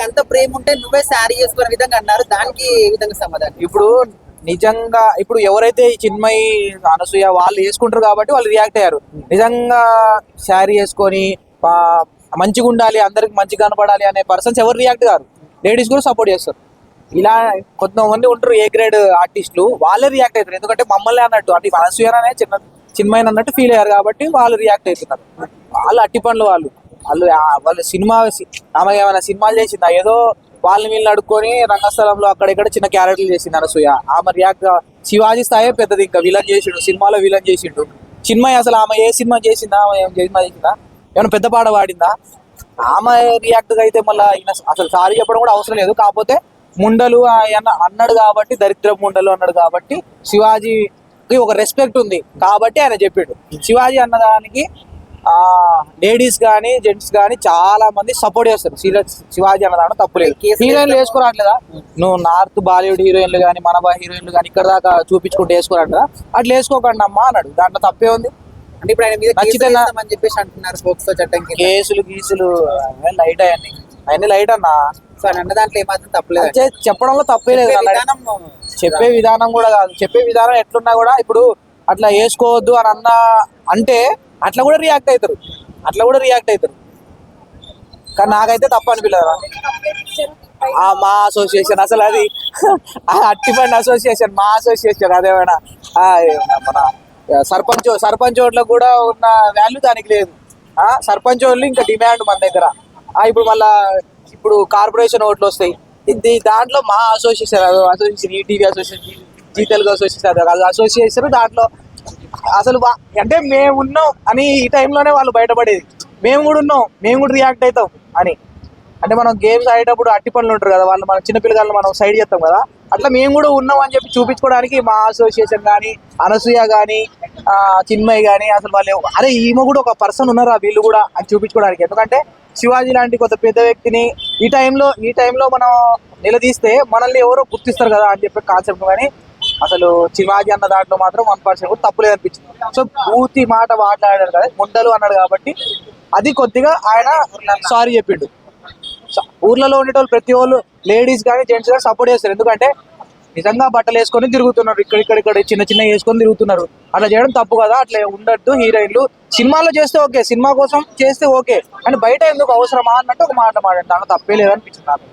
నీకు అంత ప్రేమ ఉంటే నువ్వే శారీ చేసుకునే విధంగా అన్నారు. దానికి విధంగా సమాధానం? ఇప్పుడు నిజంగా ఇప్పుడు ఎవరైతే ఈ చిన్మయి అనసూయ వాళ్ళు వేసుకుంటారు కాబట్టి వాళ్ళు రియాక్ట్ అయ్యారు. నిజంగా శారీ వేసుకొని మంచిగా ఉండాలి అందరికి మంచిగా కనపడాలి అనే పర్సన్స్ ఎవరు రియాక్ట్ కారు. లేడీస్ కూడా సపోర్ట్ చేస్తారు. ఇలా కొంతమంది ఉంటారు ఏ గ్రేడ్ ఆర్టిస్టులు వాళ్ళే రియాక్ట్ అవుతారు. ఎందుకంటే మమ్మల్ని అన్నట్టు అంటే అనసూయనే చిన్న చిన్మయిన్ అన్నట్టు ఫీల్ అయ్యారు కాబట్టి వాళ్ళు రియాక్ట్ అవుతున్నారు. వాళ్ళు అట్టి పనులు వాళ్ళు. వాళ్ళు వాళ్ళు సినిమా ఆమె ఏమైనా సినిమాలు చేసిందా? ఏదో వాళ్ళని వీళ్ళని అడుక్కొని రంగస్థలంలో అక్కడ ఇక్కడ చిన్న క్యారెక్టర్లు చేసింది అనసూయ. ఆమె రియాక్ట్ శివాజీ స్థాయే పెద్దది ఇంకా విలన్ చేసిండు సినిమాలో విలన్ చేసిండు. చిన్మయ్య అసలు ఆమె ఏ సినిమా చేసిందా? ఆమె ఏం సినిమా చేసిందా? ఏమైనా పెద్ద పాట పాడిందా? ఆమె రియాక్ట్గా అయితే మళ్ళీ ఈయన అసలు సారీ చెప్పడం కూడా అవసరం లేదు. కాకపోతే ముండలు ఆయన అన్నాడు కాబట్టి దరిద్ర ముండలు అన్నాడు కాబట్టి శివాజీకి ఒక రెస్పెక్ట్ ఉంది. కాబట్టి ఆయన చెప్పిండు. శివాజీ అన్నదానికి లేడీస్ కానీ జెంట్స్ కానీ చాలా మంది సపోర్ట్ చేస్తారు. శివ- శివాజీ అన్నదాని తప్పులేదు హీరోయిన్లు వేసుకోరాట్లేదా? నువ్వు నార్త్ బాలీవుడ్ హీరోయిన్లు కానీ మన హీరోయిన్లు కానీ ఇక్కడ దాకా చూపించుకుంటూ వేసుకోరాట్లేదా? అట్లా వేసుకోకండి అమ్మా అన్నాడు. దాంట్లో తప్పే ఉంది. అంటే ఇప్పుడు ఆయన మీద కేసు నచ్చితే నా- వేస్తామని చెప్పేసి అంటున్నారు పోక్సో చట్టం కేసులు గీసులు లైట్ అవన్నీ అవన్నీ లైట్ అన్నా. సో అన్న దాంట్లో ఏమాత్రం తప్పలేదు చెప్పడంలో తప్పే లేదు అన్న. చెప్పే విధానం కూడా కాదు. చెప్పే విధానం ఎట్లున్నా కూడా ఇప్పుడు అట్లా వేసుకోవద్దు అని అన్న అంటే అట్లా కూడా రియాక్ట్ అవుతారు అట్లా కూడా రియాక్ట్ అవుతారు కానీ నాకైతే తప్ప అనిపించలేదా ఆ మా అసోసియేషన్ అసలు అది ఆ అట్టిపండి అసోసియేషన్ మా అసోసియేషన్ అదేమైనా మన సర్పంచ్ సర్పంచ్ ఓట్లకు కూడా ఉన్న వాల్యూ దానికి లేదు. ఆ సర్పంచ్ ఓట్లు ఇంకా డిమాండ్ మన దగ్గర. ఆ ఇప్పుడు మళ్ళా ఇప్పుడు కార్పొరేషన్ ఓట్లు వస్తాయి. దాంట్లో మా association association ETV association Zee Telugu association అది అసోసియేషన్ దాంట్లో అసలు వా- అంటే మేము ఉన్నాం అని ఈ టైంలోనే వాళ్ళు బయటపడేది. మేము కూడా ఉన్నాం మేము కూడా రియాక్ట్ అవుతాం అని. అంటే మనం గేమ్స్ ఆడేటప్పుడు అట్టి పనులు ఉంటారు కదా వాళ్ళు మన చిన్నపిల్లగాళ్ళు మనం సైడ్ చేస్తాం కదా అట్లా మేము కూడా ఉన్నాం అని చెప్పి చూపించుకోవడానికి మా అసోసియేషన్ కానీ అనసూయ కానీ చిన్మయ్ కానీ అసలు వాళ్ళు అరే ఈమె కూడా ఒక పర్సన్ ఉన్నారా వీళ్ళు కూడా అని చూపించుకోవడానికి. ఎందుకంటే శివాజీ లాంటి కొంత పెద్ద వ్యక్తిని ఈ టైంలో ఈ టైంలో మనం నిలదీస్తే మనల్ని ఎవరో గుర్తిస్తారు కదా అని చెప్పి కాన్సెప్ట్ కానీ అసలు శివాజీ అన్న దాంట్లో మాత్రం వన్ పర్సెంట్ కూడా తప్పులేదు అనిపించింది సో పూర్తి మాట మాట్లాడాడు కదా ముండలు అన్నాడు కాబట్టి అది కొద్దిగా ఆయన సారీ చెప్పిండు. ఊర్లలో ఉండేటోళ్ళు ప్రతి వాళ్ళు లేడీస్ కానీ జెంట్స్ కానీ సపోర్ట్ చేస్తారు. ఎందుకంటే నిజంగా బట్టలు వేసుకొని తిరుగుతున్నారు. ఇక్కడ ఇక్కడ ఇక్కడ చిన్న చిన్న వేసుకొని తిరుగుతున్నారు. అట్లా చేయడం తప్పు కదా అట్లా ఉండద్దు హీరోయిన్లు. సినిమాలో చేస్తే ఓకే సినిమా కోసం చేస్తే ఓకే. అండ్ బయట ఎందుకు అవసరమా అన్నట్టు ఒక మాట మాట్లాడు దాంట్లో తప్పే లేదనిపించింది నాకు.